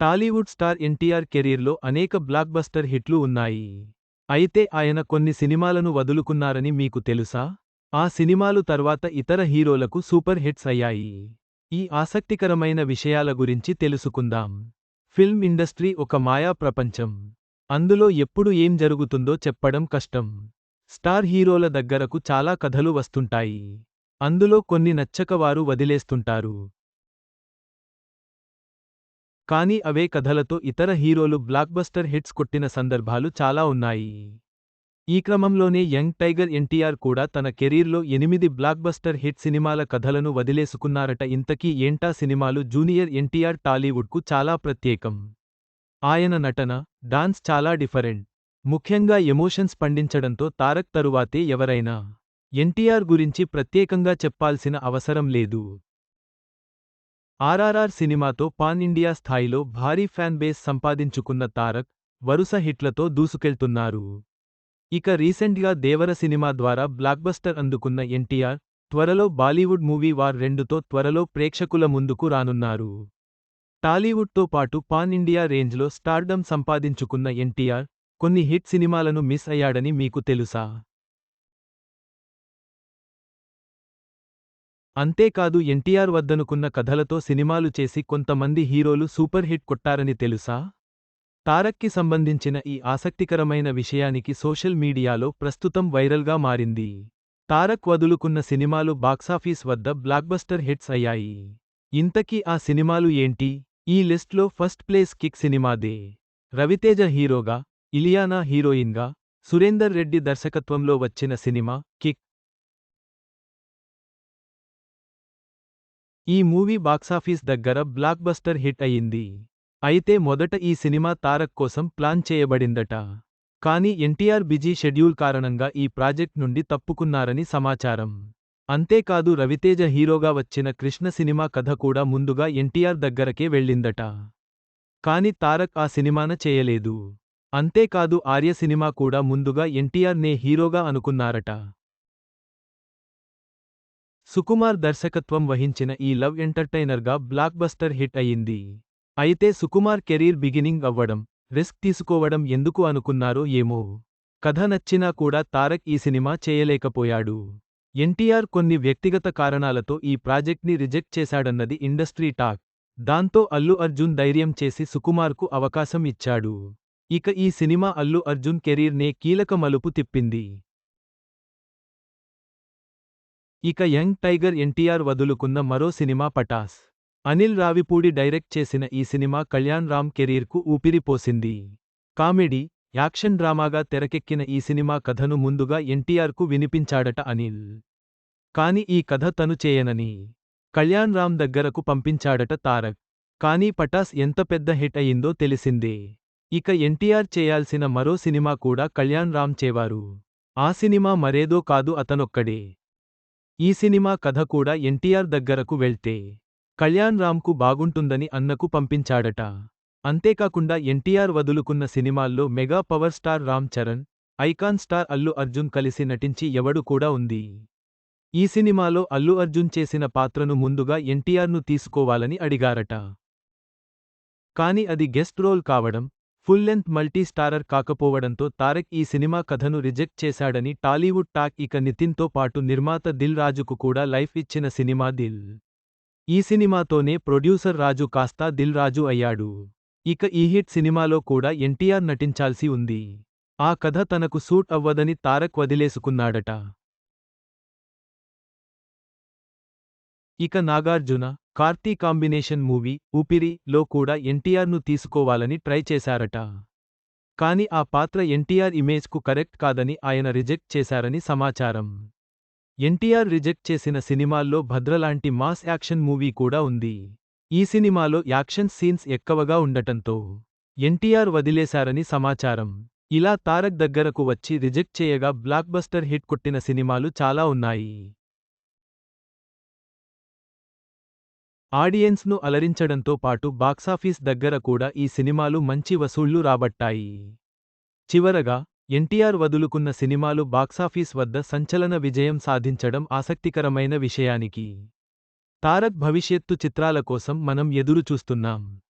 Tollywood star NTR కెరీర్లో అనేక blockbuster హిట్లు ఉన్నాయి. అయితే ఆయన కొన్ని సినిమాలను వదులుకున్నారని మీకు తెలుసా? ఆ సినిమాలు తర్వాత ఇతర హీరోలకు సూపర్ హిట్స్ అయ్యాయి. ఈ ఆసక్తికరమైన విషయాల గురించి తెలుసుకుందాం. ఫిల్మ్ ఇండస్ట్రీ ఒక మాయా ప్రపంచం. అందులో ఎప్పుడు ఏం జరుగుతుందో చెప్పడం కష్టం. స్టార్ హీరోల దగ్గరకు చాలా కథలు వస్తుంటాయి. అందులో కొన్ని నచ్చక వారు వదిలేస్తుంటారు. కానీ అవే కథలతో ఇతర హీరోలు బ్లాక్బస్టర్ హిట్స్ కొట్టిన సందర్భాలు చాలా ఉన్నాయి. ఈ క్రమంలోనే యంగ్ టైగర్ ఎన్టీఆర్ కూడా తన కెరీర్లో ఎనిమిది బ్లాక్బస్టర్ హిట్ సినిమాల కథలను వదిలేసుకున్నారట. ఇంతకీ ఏంటా సినిమాలు? జూనియర్ ఎన్టీఆర్ టాలీవుడ్కు చాలా ప్రత్యేకం. ఆయన నటన డాన్స్ చాలా డిఫరెంట్. ముఖ్యంగా ఎమోషన్స్ పండించడంతో తారక్ తరువాతే ఎవరైనా ఎన్టీఆర్ గురించి ప్రత్యేకంగా చెప్పాల్సిన అవసరం లేదు. ఆర్ఆర్ఆర్ సినిమాతో పాన్ ఇండియా స్థాయిలో భారీ ఫ్యాన్ బేస్ సంపాదించుకున్న తారక్ వరుస హిట్లతో దూసుకెళ్తున్నారు. ఇక రీసెంట్గా దేవర సినిమా ద్వారా బ్లాక్బస్టర్ అందుకున్న ఎన్టీఆర్ త్వరలో బాలీవుడ్ మూవీ వార్ రెండుతో త్వరలో ప్రేక్షకుల ముందుకు రానున్నారు. టాలీవుడ్తో పాటు పాన్ ఇండియా రేంజ్లో స్టార్డమ్ సంపాదించుకున్న ఎన్టీఆర్ కొన్ని హిట్ సినిమాలను మిస్ అయ్యాడని మీకు తెలుసా? అంతేకాదు ఎన్టీఆర్ వద్దనుకున్న కథలతో సినిమాలు చేసి కొంతమంది హీరోలు సూపర్ హిట్ కొట్టారని తెలుసా? తారక్కి సంబంధించిన ఈ ఆసక్తికరమైన విషయానికి సోషల్ మీడియాలో ప్రస్తుతం వైరల్గా మారింది. తారక్ వదులుకున్న సినిమాలు బాక్సాఫీస్ వద్ద బ్లాక్బస్టర్ హిట్స్ అయ్యాయి. ఇంతకీ ఆ సినిమాలు ఏంటి? ఈ లిస్ట్లో ఫస్ట్ ప్లేస్ కిక్ సినిమాదే. రవితేజ హీరోగా ఇలియానా హీరోయిన్గా సురేందర్ రెడ్డి దర్శకత్వంలో వచ్చిన సినిమా కిక్. ఈ మూవీ బాక్సాఫీస్ దగ్గర బ్లాక్ బస్టర్ హిట్ అయింది అయితే మొదట ఈ సినిమా తారక్ కోసం ప్లాన్ చేయబడిందట. కానీ ఎన్టీఆర్ బిజీ షెడ్యూల్ కారణంగా ఈ ప్రాజెక్ట్ నుండి తప్పుకున్నారని సమాచారం. అంతేకాదు రవితేజ హీరోగా వచ్చిన కృష్ణ సినిమా కథ కూడా ముందుగా ఎన్టీఆర్ దగ్గరకే వెళ్ళిందట. కాని తారక్ ఆ సినిమాన చేయలేదు. అంతేకాదు ఆర్య సినిమా కూడా ముందుగా ఎన్టీఆర్ నే హీరోగా అనుకున్నారట. సుకుమార్ దర్శకత్వం వహించిన ఈ లవ్ ఎంటర్టైనర్గా బ్లాక్బస్టర్ హిట్ అయింది అయితే సుకుమార్ కెరీర్ బిగినింగ్ అవ్వడం రిస్క్ తీసుకోవడం ఎందుకు అనుకున్నారో ఏమో. కథ నచ్చినా కూడా తారక్ ఈ సినిమా చేయలేకపోయాడు. ఎన్టీఆర్ కొన్ని వ్యక్తిగత కారణాలతో ఈ ప్రాజెక్ట్ని రిజెక్ట్ చేశాడన్నది ఇండస్ట్రీ టాక్. దాంతో అల్లు అర్జున్ ధైర్యం చేసి సుకుమార్కు అవకాశం ఇచ్చాడు. ఇక ఈ సినిమా అల్లు అర్జున్ కెరీర్నే కీలక మలుపు తిప్పింది. ఇక యంగ్ టైగర్ ఎన్టీఆర్ వదులుకున్న మరో సినిమా పటాస్. అనిల్ రావిపూడి డైరెక్ట్ చేసిన ఈ సినిమా కళ్యాణ్ రామ్ కెరీర్కు ఊపిరిపోసింది. కామెడీ యాక్షన్ డ్రామాగా తెరకెక్కిన ఈ సినిమా కథను ముందుగా ఎన్టీఆర్కు వినిపించాడట అనిల్. కాని ఈ కథ తను చేయనని కళ్యాణ్ రామ్ దగ్గరకు పంపించాడట తారక్. కానీ పటాస్ ఎంత పెద్ద హిట్ అయిందో తెలిసిందే. ఇక ఎన్టీఆర్ చేయాల్సిన మరో సినిమా కూడా కళ్యాణ్ రామ్ చేవారు. ఆ సినిమా మరేదో కాదు అతనొక్కడే. ఈ సినిమా కథ కూడా ఎన్టీఆర్ దగ్గరకు వెళ్తే కళ్యాణ్ రామ్కు బాగుంటుందని అన్నకు పంపించాడట. అంతేకాకుండా ఎన్టీఆర్ వదులుకున్న సినిమాల్లో mega power star Ram Charan icon star Allu Arjun కలిసి నటించి ఎవడు కూడా ఉంది. ఈ సినిమాలో అల్లు అర్జున్ చేసిన పాత్రను ముందుగా ఎన్టీఆర్ను తీసుకోవాలని అడిగారట. కాని అది గెస్ట్ రోల్ కావడం ఫుల్ లెంత్ మల్టీ స్టారర్ కాకపోవడంతో తారక్ ఈ సినిమా కథను రిజెక్ట్ చేశాడని టాలీవుడ్ టాక్ ఇక నితిన్తో పాటు నిర్మాత దిల్ రాజుకు కూడా లైఫ్ ఇచ్చిన సినిమా దిల్. ఈ సినిమాతోనే ప్రొడ్యూసర్ రాజు కాస్తా దిల్ రాజు అయ్యాడు. ఇక ఈ హిట్ సినిమాలో కూడా ఎన్టీఆర్ నటించాల్సి ఉంది. ఆ కథ తనకు సూట్ అవ్వదని తారక్ వదిలేసుకున్నాడట. ఇక నాగార్జున కార్తీ కాంబినేషన్ మూవీ ఊపిరి లో కూడా ఎన్టీఆర్ను తీసుకోవాలని ట్రై చేశారట. కాని ఆ పాత్ర ఎన్టీఆర్ ఇమేజ్కు కరెక్ట్ కాదని ఆయన రిజెక్ట్ చేశారని సమాచారం. ఎన్టీఆర్ రిజెక్ట్ చేసిన సినిమాల్లో భద్రలాంటి మాస్ యాక్షన్ మూవీ కూడా ఉంది. ఈ సినిమాలో యాక్షన్ సీన్స్ ఎక్కువగా ఉండటంతో ఎన్టీఆర్ వదిలేశారని సమాచారం. ఇలా తారక్ దగ్గరకు వచ్చి రిజెక్ట్ చేయగా బ్లాక్బస్టర్ హిట్ కొట్టిన సినిమాలు చాలా ఉన్నాయి. ఆడియన్స్ను అలరించడంతో పాటు బాక్సాఫీస్ దగ్గర కూడా ఈ సినిమాలు మంచి వసూళ్ళు రాబట్టాయి. చివరగా ఎన్టీఆర్ వదులుకున్న సినిమాలు బాక్సాఫీస్ వద్ద సంచలన విజయం సాధించడం ఆసక్తికరమైన విషయానికి. తారక్ భవిష్యత్తు చిత్రాల కోసం మనం ఎదురు చూస్తున్నాం